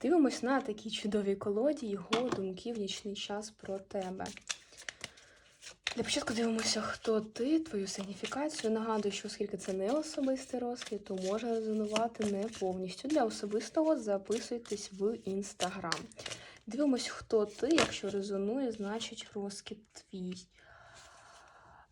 Дивимось на такій чудовій колоді його думки в нічний час про тебе. Для початку дивимося, хто ти, твою сигніфікацію. Нагадую, що оскільки це не особистий розклад, то може резонувати не повністю. Для особистого записуйтесь в інстаграм. Дивимось, хто ти. Якщо резонує, значить розкид твій.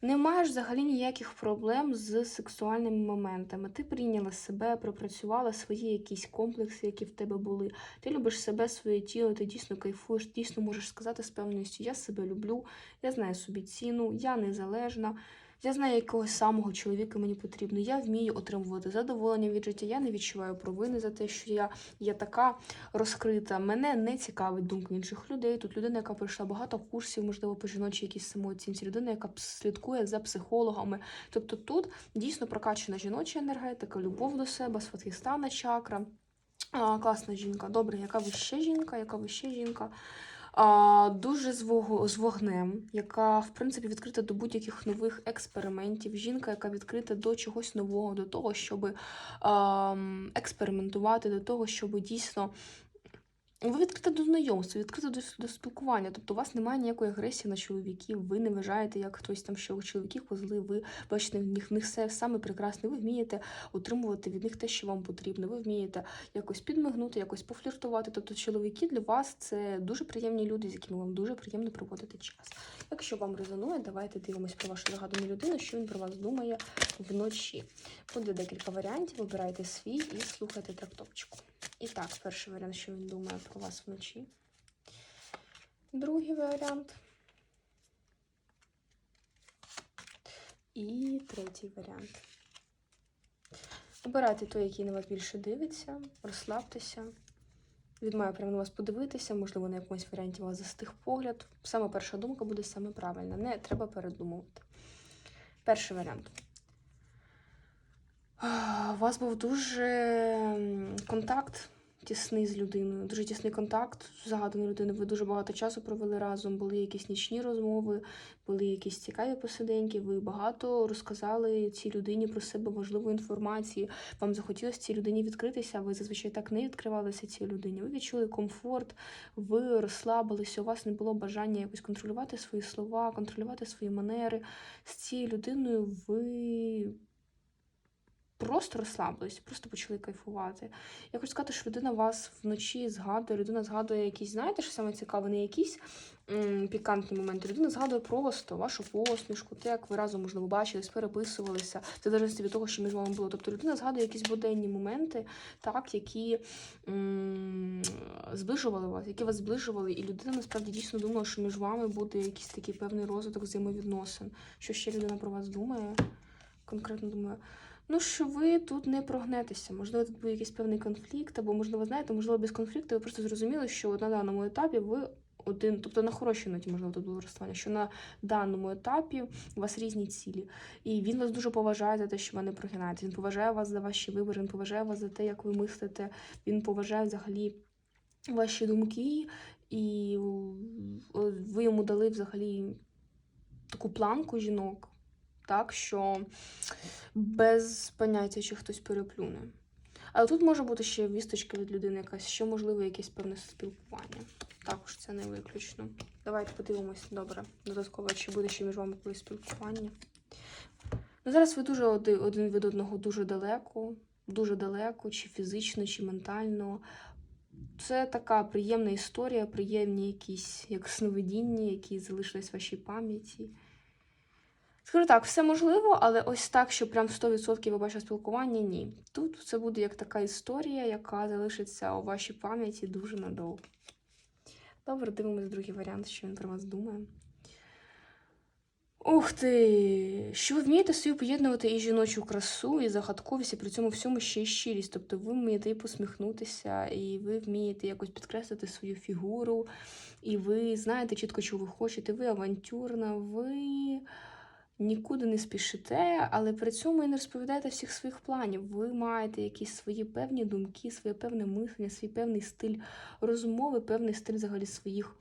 Не маєш взагалі ніяких проблем з сексуальними моментами. Ти прийняла себе, пропрацювала свої якісь комплекси, які в тебе були. Ти любиш себе, своє тіло, ти дійсно кайфуєш, дійсно можеш сказати з певністю, я себе люблю, я знаю собі ціну, я незалежна. Я знаю, якогось самого чоловіка мені потрібно. Я вмію отримувати задоволення від життя. Я не відчуваю провини за те, що я є така розкрита. Мене не цікавить думки інших людей. Тут людина, яка пройшла багато курсів, можливо, по жіночій якісь самооцінці, людина, яка слідкує за психологами. Тобто тут дійсно прокачана жіноча енергетика, любов до себе, сватхістана чакра. А, класна жінка. Добре, яка ви ще жінка? Яка ви ще жінка? Дуже з, вог... з вогнем, яка, в принципі, відкрита до будь-яких нових експериментів. Жінка, яка відкрита до чогось нового, до того, щоб експериментувати, до того, щоб дійсно. Ви відкрита до знайомства, відкрита до, до спілкування. Тобто у вас немає ніякої агресії на чоловіків, ви не вважаєте, як хтось там, що чоловіків козли, ви бачите, в них в них все саме прекрасне. Ви вмієте отримувати від них те, що вам потрібно. Ви вмієте якось підмигнути, якось пофліртувати. Тобто, чоловіки для вас це дуже приємні люди, з якими вам дуже приємно проводити час. Якщо вам резонує, давайте дивимось про вашу загадану людину, що він про вас думає вночі. Буде декілька варіантів. Обирайте свій і слухайте трактовчику. І так, перший варіант, що він думає про вас вночі. Другий варіант. І третій варіант. Обирайте той, який на вас більше дивиться, розслабтеся. Він має прямо на вас подивитися, можливо, на якомусь варіанті у вас застиг погляд. Саме перша думка буде саме правильна. Не треба передумувати. Перший варіант. У вас був дуже контакт тісний з людиною, дуже тісний контакт з загаданою людиною. Ви дуже багато часу провели разом, були якісь нічні розмови, були якісь цікаві посиденьки. Ви багато розказали цій людині про себе важливу інформацію. Вам захотілося цій людині відкритися. Ви зазвичай так не відкривалися цій людині. Ви відчули комфорт, ви розслабилися. У вас не було бажання якось контролювати свої слова, контролювати свої манери. З цією людиною ви просто розслабились, просто почали кайфувати. Я хочу сказати, що людина вас вночі згадує, людина згадує якісь, знаєте, що саме цікаве, не якісь пікантні моменти. Людина згадує просто вашу посмішку, те, як ви разом, можливо, бачились, переписувалися, в залежності від того, що між вами було. Тобто людина згадує якісь буденні моменти, так, які зближували вас, які вас зближували, і людина насправді дійсно думала, що між вами буде якийсь такий певний розвиток взаємовідносин. Що ще людина про вас думає? Конкретно думаю. Ну, що ви тут не прогнетеся. Можливо, тут був якийсь певний конфлікт, або, можливо, знаєте, можливо, без конфлікту ви просто зрозуміли, що на даному етапі ви один, тобто на хорошій ноті, можливо, тут було розставання, що на даному етапі у вас різні цілі. І він вас дуже поважає за те, що ви не прогинаєте. Він поважає вас за ваші вибори, він поважає вас за те, як ви мислите, він поважає взагалі ваші думки, і ви йому дали взагалі таку планку жінок так що без поняття, чи хтось переплюне. Але тут може бути ще вісточка від людини якась, ще, можливо, якесь певне спілкування. Також це не виключно. Давайте подивимось, добре, додатково, чи буде ще між вами колись спілкування. Ну, Зараз ви дуже один від одного дуже далеко, дуже далеко, чи фізично, чи ментально. Це така приємна історія, приємні якісь як сновидіння, які залишились в вашій пам'яті. Скажу так, все можливо, але ось так, що прям 100% ви бачите спілкування, ні. Тут це буде як така історія, яка залишиться у вашій пам'яті дуже надовго. Добре, дивимось другий варіант, що він про вас думає. Ух ти! Що ви вмієте собі поєднувати і жіночу красу, і загадковість, і при цьому всьому ще й щирість. Тобто ви вмієте і посміхнутися, і ви вмієте якось підкреслити свою фігуру, і ви знаєте чітко, що ви хочете, ви авантюрна, ви нікуди не спішите, але при цьому і не розповідаєте всіх своїх планів. Ви маєте якісь свої певні думки, своє певне мислення, свій певний стиль розмови, певний стиль взагалі своїх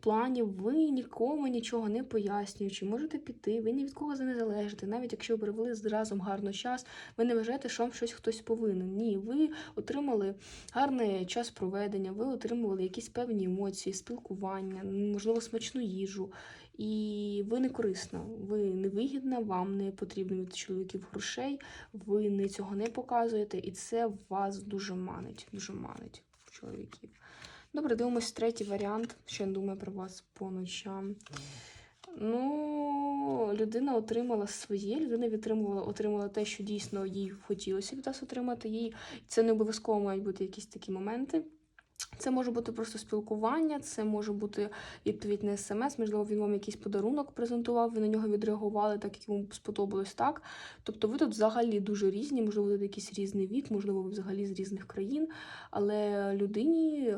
планів. Ви нікому нічого не пояснюючи, можете піти, ви ні від кого не залежите. Навіть якщо ви провели з- разом гарно час, ви не вважаєте, що вам щось хтось повинен. Ні, ви отримали гарний час проведення, ви отримували якісь певні емоції, спілкування, можливо, смачну їжу. І ви не корисна, ви не вигідна, вам не потрібно від чоловіків грошей, ви не цього не показуєте, і це вас дуже манить, дуже манить чоловіків. Добре, дивимось третій варіант, що я думаю про вас по ночам. Ну, людина отримала своє, людина відтримувала, отримала те, що дійсно їй хотілося від вас отримати. Їй це не обов'язково мають бути якісь такі моменти. Це може бути просто спілкування, це може бути відповідь на смс, можливо, він вам якийсь подарунок презентував, ви на нього відреагували, так як йому сподобалось так. Тобто ви тут взагалі дуже різні, можливо, тут якийсь різний вік, можливо, ви взагалі з різних країн, але людині.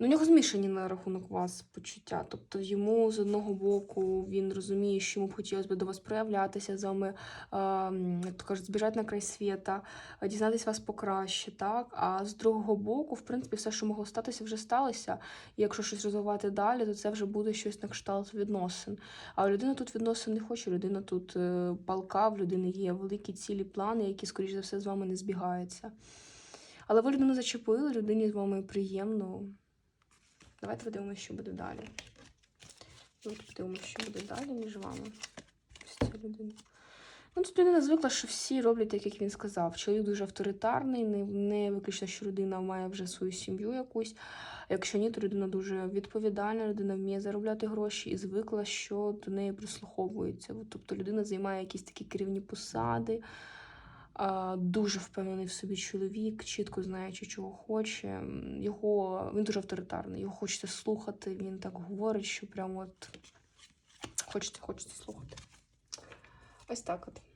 Ну, у нього змішані на рахунок вас почуття. Тобто йому з одного боку він розуміє, що йому б хотілося б до вас проявлятися з вами, як то кажуть, збіжати на край світа, дізнатись вас покраще, так? А з другого боку, в принципі, все, що могло статися, вже сталося. І якщо щось розвивати далі, то це вже буде щось на кшталт відносин. А людина тут відносин не хоче, людина тут е, палка, в людини є великі цілі плани, які, скоріш за все, з вами не збігаються. Але ви людину зачепили, людині з вами приємно. Давайте подивимося, що буде далі. Давайте подивимося, що буде далі між вами. Ну, тут людина звикла, що всі роблять так, як він сказав. Чоловік дуже авторитарний, не, не виключно, що людина має вже свою сім'ю якусь. Якщо ні, то людина дуже відповідальна, людина вміє заробляти гроші і звикла, що до неї прислуховується. Тобто людина займає якісь такі керівні посади, дуже впевнений в собі чоловік, чітко знаючи, чого хоче. Його він дуже авторитарний, його хочеться слухати. Він так говорить, що прямо от хочеться, хочеться слухати. Ось так от.